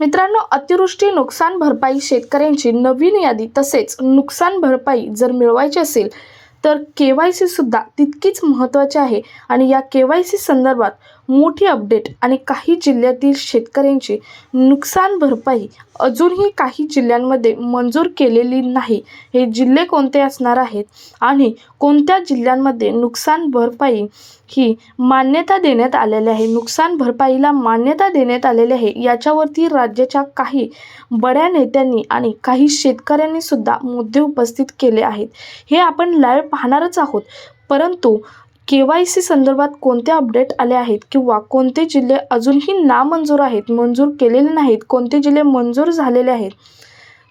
मित्रांनो अतिवृष्टी नुकसान भरपाई शेतकऱ्यांची नवीन यादी तसेच नुकसान भरपाई जर मिळवायची असेल तर के वाय सी सुद्धा तितकीच महत्त्वाची आहे. आणि या के वाय सी संदर्भात मोठी अपडेट आणि काही जिल्ह्यातील शेतकऱ्यांची नुकसान भरपाई अजूनही काही जिल्ह्यांमध्ये मंजूर केलेली नाही. हे जिल्हे कोणते असणार आहेत आणि कोणत्या जिल्ह्यांमध्ये नुकसान भरपाई ही मान्यता देण्यात आलेली आहे? नुकसान भरपाईला मान्यता देण्यात आलेली आहे याच्यावरती राज्याच्या काही बड्या नेत्यांनी आणि काही शेतकऱ्यांनी सुद्धा मुद्दे उपस्थित केले आहेत. हे आपण लाईव्ह पाहणारच आहोत. परंतु के वाय सी संदर्भात कोणते अपडेट आले आहेत किंवा कोणते जिल्हे अजूनही नामंजूर आहेत मंजूर केलेले नाहीत कोणते जिल्हे मंजूर झालेले आहेत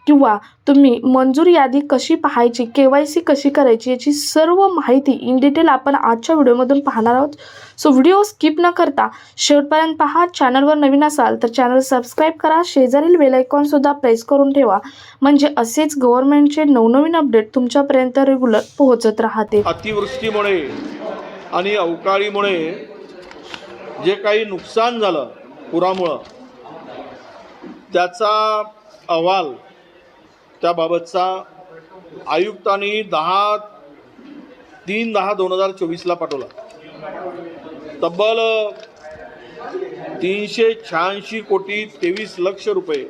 किंवा तुम्ही मंजूर यादी कशी पाहायची के वाय सी कशी करायची याची सर्व माहिती इन डिटेल आपण आजच्या व्हिडिओमधून पाहणार आहोत. सो व्हिडिओ स्किप न करता शेवटपर्यंत पहा चॅनलवर नवीन असाल तर चॅनल सबस्क्राईब करा शेजारील बेलायकॉनसुद्धा प्रेस करून ठेवा. म्हणजे असेच गव्हर्नमेंटचे नवनवीन अपडेट तुमच्यापर्यंत रेग्युलर पोहोचत राहते. अतिवृष्टीमुळे आणि अवकाळीमुळे जे काही नुकसान झालं पुरामुळं त्याचा अहवाल त्याबाबतचा आयुक्तांनी दहा तीन दहा दोन हजार चोवीसला पाठवला. तब्बल तीनशे शहाऐंशी कोटी तेवीस लक्ष रुपये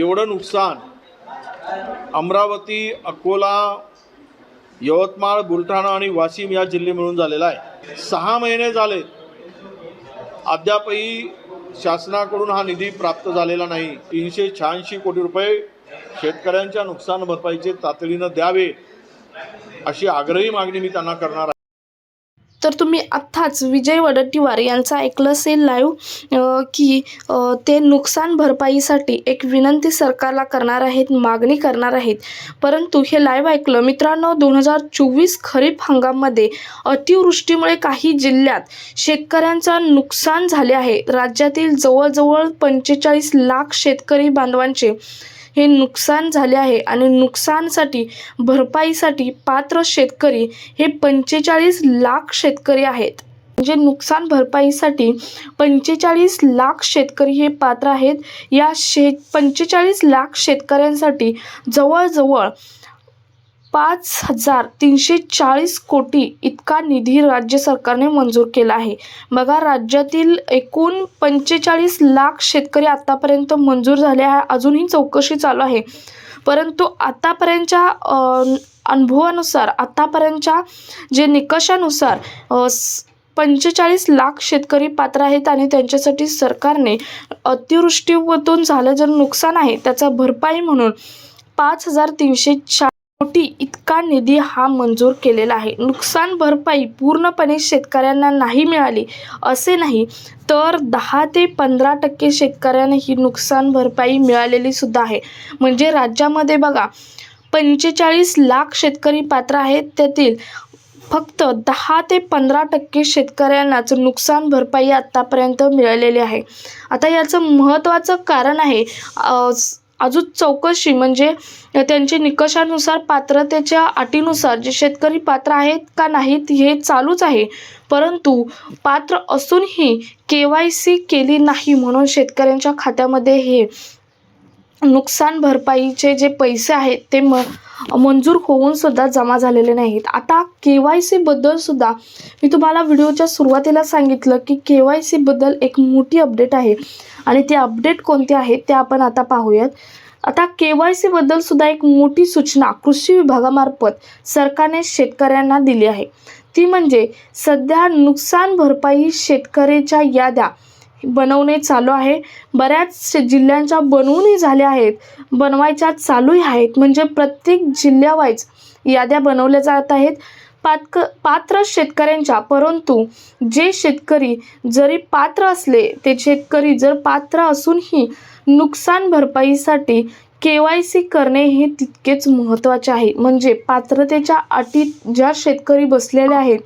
एवढं नुकसान अमरावती अकोला यवतमाळ बुलढाणा आणि वाशिम या जिल्हे मिळून झालेला आहे. सहा महिने झाले. अद्यापही शासनाकडून हा निधी प्राप्त झालेला नाही. तीनशे शहाऐंशी कोटी रुपये शेतकऱ्यांच्या नुकसान भरपाईचे तातडीनं द्यावे अशी आग्रही मागणी मी त्यांना करणार आहे. तर तुम्ही आत्ताच विजय वडट्टीवार यांचा ऐकलं असेल लाईव्ह की ते नुकसान भरपाईसाठी एक विनंती सरकारला करणार आहेत मागणी करणार आहेत. परंतु हे लाईव्ह ऐकलं मित्रांनो दोन हजार चोवीस खरीप हंगाममध्ये अतिवृष्टीमुळे काही जिल्ह्यात शेतकऱ्यांचं नुकसान झाले आहे. राज्यातील जवळजवळ पंचेचाळीस लाख शेतकरी बांधवांचे हे नुकसान झाले आहे आणि नुकसानसाठी भरपाईसाठी पात्र शेतकरी हे पंचेचाळीस लाख शेतकरी आहेत. म्हणजे नुकसान भरपाईसाठी पंचेचाळीस लाख शेतकरी हे पात्र आहेत. या शे पंचेचाळीस लाख शेतकऱ्यांसाठी जवळजवळ पाच हजार तीनशे चाळीस कोटी इतका निधी राज्य सरकारने मंजूर केला आहे. बघा राज्यातील एकूण पंचेचाळीस लाख शेतकरी आत्तापर्यंत मंजूर झाले आहे. अजूनही चौकशी चालू आहे. परंतु आतापर्यंतच्या अनुभवानुसार आतापर्यंतच्या जे निकषानुसार पंचेचाळीस लाख शेतकरी पात्र आहेत आणि त्यांच्यासाठी सरकारने अतिवृष्टीमधून झालं जर नुकसान आहे त्याचा भरपाई म्हणून पाच हजार तीनशे चार कोटी इतका निधी हा मंजूर केलेला आहे. नुकसान भरपाई पूर्णपणे शेतकऱ्यांना नाही मिळाली असे नाही तर दहा ते पंधरा टक्के शेतकऱ्यांना ही नुकसान भरपाई मिळालेली सुद्धा आहे. म्हणजे राज्यामध्ये बघा पंचेचाळीस लाख शेतकरी पात्र आहेत. त्यातील फक्त दहा ते पंधरा टक्के शेतकऱ्यांनाच नुकसान भरपाई आत्तापर्यंत मिळालेली आहे. आता याचं महत्त्वाचं कारण आहे अजून चौकशी म्हणजे त्यांचे निकषानुसार पात्रतेच्या अटीनुसार जे शेतकरी पात्र आहेत का नाहीत हे चालूच आहे. परंतु पात्र असूनही के वाय सी केली नाही म्हणून शेतकऱ्यांच्या खात्यामध्ये हे नुकसान भरपाईचे जे पैसे आहेत ते म मंजूर होऊन सुद्धा जमा झालेले नाहीत. आता के वाय सीबद्दल सुद्धा मी तुम्हाला व्हिडिओच्या सुरुवातीला सांगितलं की के वाय सीबद्दल एक मोठी अपडेट आहे. आणि ते अपडेट कोणते आहेत ते आपण आता पाहूयात. आता के वाय सीबद्दल सुद्धा एक मोठी सूचना कृषी विभागामार्फत सरकारने शेतकऱ्यांना दिली आहे. ती म्हणजे सध्या नुकसान भरपाई शेतकऱ्याच्या याद्या बनवणे चालू आहे. बऱ्याच शे- जिल्ह्यांच्या बनवूनही झाल्या आहेत. बनवायच्या चालूही आहेत. म्हणजे प्रत्येक जिल्ह्यावाईज याद्या बनवल्या जात आहेत. पातक पात्र शेतकऱ्यांच्या परंतु जे शेतकरी जरी पात्र असले ते शेतकरी जर पात्र असूनही नुकसान भरपाईसाठी के वाय सी करणे हे तितकेच महत्त्वाचे आहे. म्हणजे पात्रतेच्या अटीत ज्या शेतकरी बसलेल्या आहेत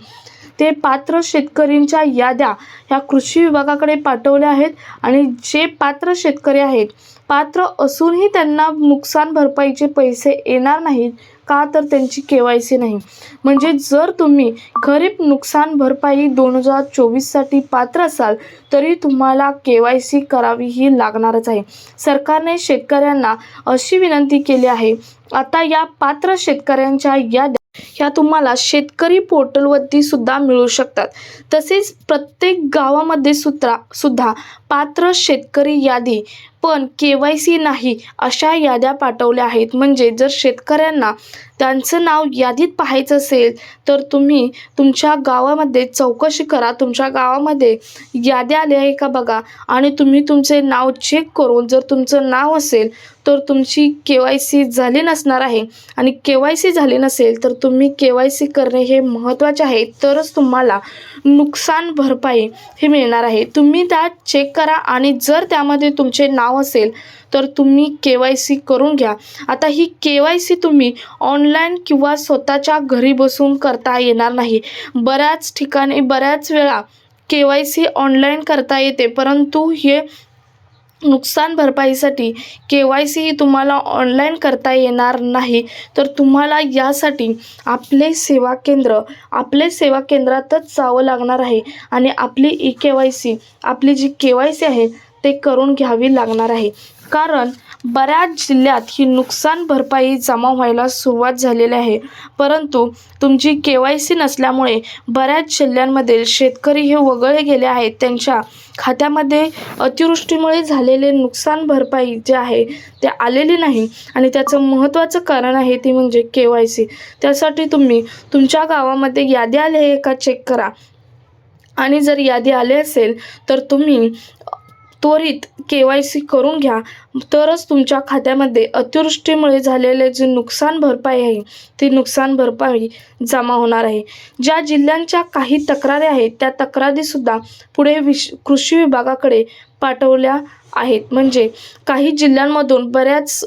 ते पात्र शेतकऱ्यांच्या याद्या ह्या कृषी विभागाकडे पाठवल्या आहेत आणि जे पात्र शेतकरी आहेत पात्र असूनही त्यांना नुकसान भरपाईचे पैसे येणार नाहीत का तर त्यांची के वाय सी नाही. म्हणजे जर तुम्ही खरीप नुकसान भरपाई दोन हजार चोवीससाठी पात्र असाल तरी तुम्हाला के वाय सी करावी ही लागणारच आहे. सरकारने शेतकऱ्यांना अशी विनंती केली आहे आता या पात्र शेतकऱ्यांच्या याद्या ह्या तुम्हाला शेतकरी पोर्टलवरती सुद्धा मिळू शकतात. तसेच प्रत्येक गावामध्ये सुद्धा सुद्धा पात्र शेतकरी यादी पण के वाय सी नाही अशा याद्या पाठवल्या आहेत. म्हणजे जर शेतकऱ्यांना त्यांचं नाव यादीत पाहायचं असेल तर तुम्ही तुमच्या गावामध्ये चौकशी करा. तुमच्या गावामध्ये याद्या आल्या आहे का बघा? आणि तुम्ही तुमचे नाव चेक करून जर तुमचं नाव असेल तर तुमची के वाय सी झाली नसणार आहे. आणि के वाय सी झाली नसेल तर तुम्ही के वाय सी करणे हे महत्त्वाचे आहे. तरच तुम्हाला नुकसान भरपाई हे मिळणार आहे. तुम्ही त्यात चेक करा आणि जर त्यामध्ये तुमचे नाव असेल तर तुम्ही के वाय सी करून घ्या. आता ही के वाय सी तुम्ही ऑनलाईन किंवा स्वतःच्या घरी बसून करता येणार नाही. बऱ्याच ठिकाणी बऱ्याच वेळा के वाय सी ऑनलाईन करता येते परंतु हे नुकसान भरपाईसाठी के वाय सी तुम्हाला ऑनलाईन करता येणार नाही. तर तुम्हाला यासाठी आपले सेवा केंद्र आपले सेवा केंद्रातच जावं लागणार आहे आणि आपली ई के वाय सी आपली जी के वाय सी आहे ते करून घ्यावी लागणार आहे. कारण बऱ्याच जिल्ह्यात ही नुकसान भरपाई जमा व्हायला सुरुवात झालेली आहे. परंतु तुमची के वाय सी नसल्यामुळे बऱ्याच जिल्ह्यांमधील शेतकरी हे वगळले गेले आहेत. त्यांच्या खात्यामध्ये अतिवृष्टीमुळे झालेले नुकसान भरपाई जे आहे ते आलेली नाही आणि त्याचं महत्त्वाचं कारण आहे ती म्हणजे के वाय सी. त्यासाठी तुम्ही तुमच्या गावामध्ये यादी आली आहे का? चेक करा. आणि जर यादी आली असेल तर तुम्ही त्वरित के वाय सी करून घ्या. तरच तुमच्या खात्यामध्ये अतिवृष्टीमुळे झालेले जे नुकसान भरपाई आहे ती नुकसान भरपाई जमा होणार आहे. ज्या जिल्ह्यांच्या काही तक्रारी आहेत त्या तक्रारीसुद्धा पुढे विश कृषी विभागाकडे पाठवल्या आहेत. म्हणजे काही जिल्ह्यांमधून बऱ्याच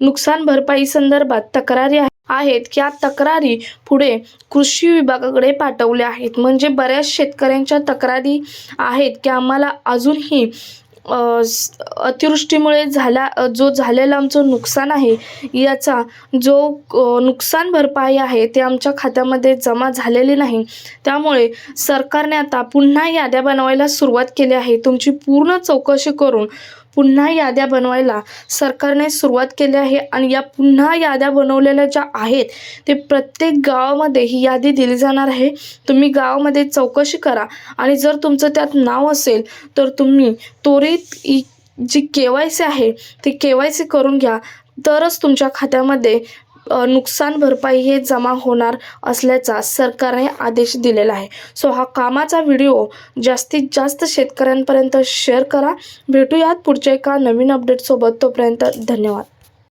नुकसान भरपाई संदर्भात तक्रारी आहे आहेत या तक्रारी पुढे कृषी विभागाकडे पाठवल्या आहेत. म्हणजे बऱ्याच शेतकऱ्यांच्या तक्रारी आहेत की आम्हाला अजूनही अतिवृष्टीमुळे झाला जो झालेलं आमचं नुकसान आहे याचा जो नुकसान भरपाई आहे ते आमच्या खात्यामध्ये जमा झालेली नाही. त्यामुळे सरकारने आता पुन्हा याद्या बनवायला सुरुवात केली आहे. तुमची पूर्ण चौकशी करून पुन्हा याद्या बनवायला सरकारने सुरुवात केली आहे आणि या पुन्हा याद्या बनवलेल्या ज्या आहेत ते प्रत्येक गावामध्ये ही यादी दिली जाणार आहे. तुम्ही गावामध्ये चौकशी करा आणि जर तुमचं त्यात नाव असेल तर तुम्ही त्वरित जी के वाय सी आहे ती के वाय सी करून घ्या. तरच तुमच्या खात्यामध्ये नुकसान भरपाई हे जमा होणार असल्याचा सरकारने आदेश दिलेला आहे. सो हा कामाचा व्हिडिओ जास्तीत जास्त शेतकऱ्यांपर्यंत शेअर करा. भेटूयात पुढच्या एका नवीन अपडेटसोबत तोपर्यंत धन्यवाद.